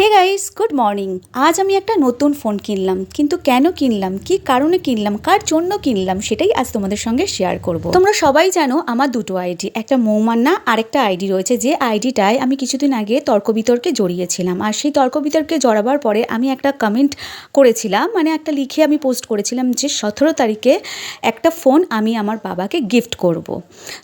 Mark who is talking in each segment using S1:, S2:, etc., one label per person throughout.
S1: हे guys good morning আজ আমি একটা নতুন ফোন কিনলাম, কিন্তু কেন কিনলাম, কি কারণে কিনলাম, কার জন্য কিনলাম সেটাই আজ তোমাদের সঙ্গে শেয়ার করব। তোমরা সবাই জানো আমার দুটো আইডি একটা মৌমান্না, আরেকটা আইডি রয়েছে, যে আইডিটায় আমি কিছুদিন আগে তর্ক বিতর্কে জড়িয়েছিলাম। আর সেই তর্ক বিতর্কে জড়াবার পরে আমি একটা কমেন্ট করেছিলাম মানে একটা লিখে আমি পোস্ট করেছিলাম যে সতেরো তারিখে একটা ফোন আমি আমার বাবাকে গিফট করব।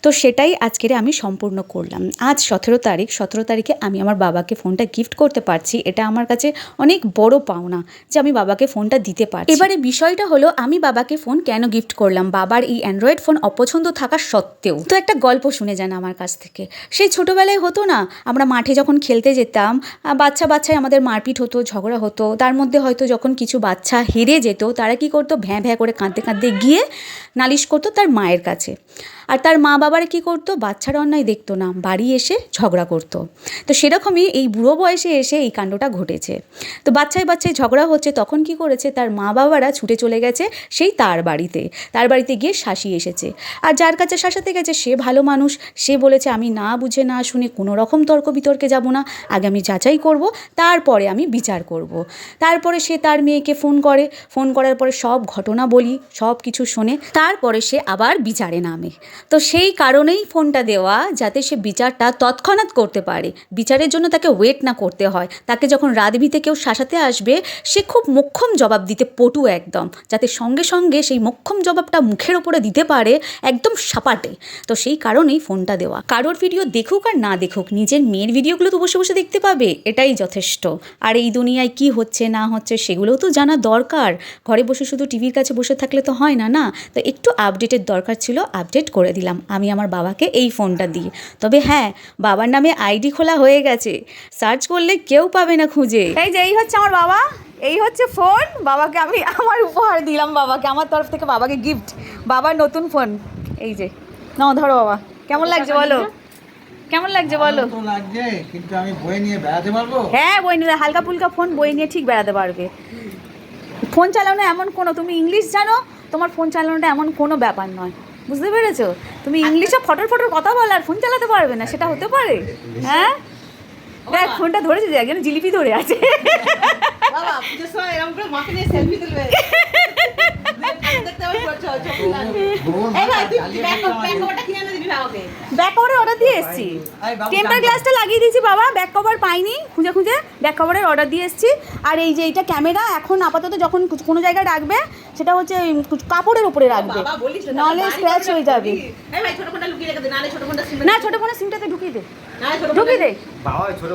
S1: তো সেটাই আজকের আমি সম্পূর্ণ করলাম। আজ সতেরো তারিখ, সতেরো তারিখে আমি আমার বাবাকে ফোনটা গিফট করতে পারছি, এটা আমার কাছে অনেক বড় পাওনা যে আমি বাবাকে ফোনটা দিতে পারি এবারে বিষয়টা হলো, আমি বাবাকে ফোন কেন গিফট করলাম? বাবার এই অ্যান্ড্রয়েড ফোন অপছন্দ থাকা সত্ত্বেও। তো একটা গল্প শুনে যান আমার কাছ থেকে। সেই ছোটোবেলায় হতো না, আমরা মাঠে যখন খেলতে যেতাম বাচ্চা বাচ্চায় আমাদের মারপিট হতো, ঝগড়া হতো। তার মধ্যে হয়তো যখন কিছু বাচ্চা হেরে যেত, তারা কি করতো? ভ্যাঁ ভ্যাঁ করে কাঁদতে কাঁদতে গিয়ে নালিশ করতো তার মায়ের কাছে। আর তার মা বাবারা কী করতো? বাচ্চার অন্যায় দেখতো না। বাড়ি এসে ঝগড়া করতো। তো সেরকমই এই বুড়ো বয়সে এসে এই কাণ্ডটা ঘটেছে। তো বাচ্চায় বাচ্চায় ঝগড়া হচ্ছে, তখন কি করেছে? তার মা বাবারা ছুটে চলে গেছে সেই তার বাড়িতে। তার বাড়িতে গিয়ে শাসি এসেছে। আর যার কাছে শাসাতে গেছে, সে ভালো মানুষ। সে বলেছে, আমি না বুঝে না শুনে কোনো রকম তর্ক বিতর্কে যাব না। আগে আমি যাচাই করব, তারপরে আমি বিচার করব। তারপরে সে তার মেয়েকে ফোন করে। ফোন করার পরে সব ঘটনা বলি, সব কিছু শোনে। তারপরে সে আবার বিচারে নামে। তো সেই কারণেই ফোনটা দেওয়া যাতে সে বিচারটা তৎক্ষণাৎ করতে পারে। বিচারের জন্য তাকে ওয়েট না করতে হয়। তাকে যখন রাতভিতে কেউ শাসাতে আসবে, সে খুব মোক্ষম জবাব দিতে পটু একদম। যাতে সঙ্গে সঙ্গে সেই মোক্ষম জবাবটা মুখের ওপরে দিতে পারে একদম সাপাটে। তো সেই কারণেই ফোনটা দেওয়া। কারোর ভিডিও দেখুক আর না দেখুক, নিজের মেয়ের ভিডিওগুলো তো বসে বসে দেখতে পাবে, এটাই যথেষ্ট। আর এই দুনিয়ায় কি হচ্ছে, না হচ্ছে, সেগুলোও তো জানা দরকার। ঘরে বসে শুধু টিভির কাছে বসে থাকলে তো হয় না না? তো একটু আপডেটের দরকার ছিল আপডেট করে দিলাম। আমি আমার বাবাকে এই ফোনটা দিয়ে তবে হ্যাঁ বাবার নামে আইডি খোলা হয়ে গেছে। সার্চ করলে কেউ পাবে না খুঁজে।
S2: এই যে এই হচ্ছে আমার বাবা। এই হচ্ছে ফোন। বাবাকে আমি আমার উপহার দিলাম বাবাকে। আমার তরফ থেকে বাবাকে গিফট বাবার নতুন ফোন। এই যে না ধরো বাবা। কেমন লাগছে বলো? কেমন লাগছে বলো?
S3: লাগছে কিন্তু আমি বই নিয়ে বেড়াতে পারব?
S2: হ্যাঁ বই নিয়ে হালকা ফুলকা ফোন বই নিয়ে ঠিক বেড়াতে পারবে। ফোন চালানো এমন কোনো তুমি ইংলিশ জানো তোমার ফোন চালানোটা এমন কোনো ব্যাপার নয়। বুঝতে পেরেছ? তুমি ইংলিশে ফটোর ফটোর কথা বল, আর ফোন চালাতে পারবে না, সেটা হতে পারে। হ্যাঁ? দেখ ফোনটা ধরেছে একজন জিলিপি ধরে আছে।
S4: বাবা সেলফি তুলবে। ব্যাক
S2: কভারের অর্ডার দিয়ে এসেছি। টেম্পার গ্লাসটা লাগিয়ে দিয়েছি বাবা ব্যাক কভার পাইনি খুঁজে খুঁজে ব্যাক কভারের অর্ডার দিয়ে এসেছি। আর এই যে এইটা ক্যামেরা এখন আপাতত যখন কোনো জায়গায় রাখবে সেটা হচ্ছে কাপড়ের উপরে রাখবে।
S4: না,
S2: নাহলে স্ক্র্যাচ হয়ে যাবে।
S4: ভাই ছোট ফোনটা লুকিয়ে রেখে দে নালে ছোট ফোনটা সিম
S2: না ছোট সিমটাতে ঢুকিয়ে দে। ঢুকিয়ে দে।
S3: ছোট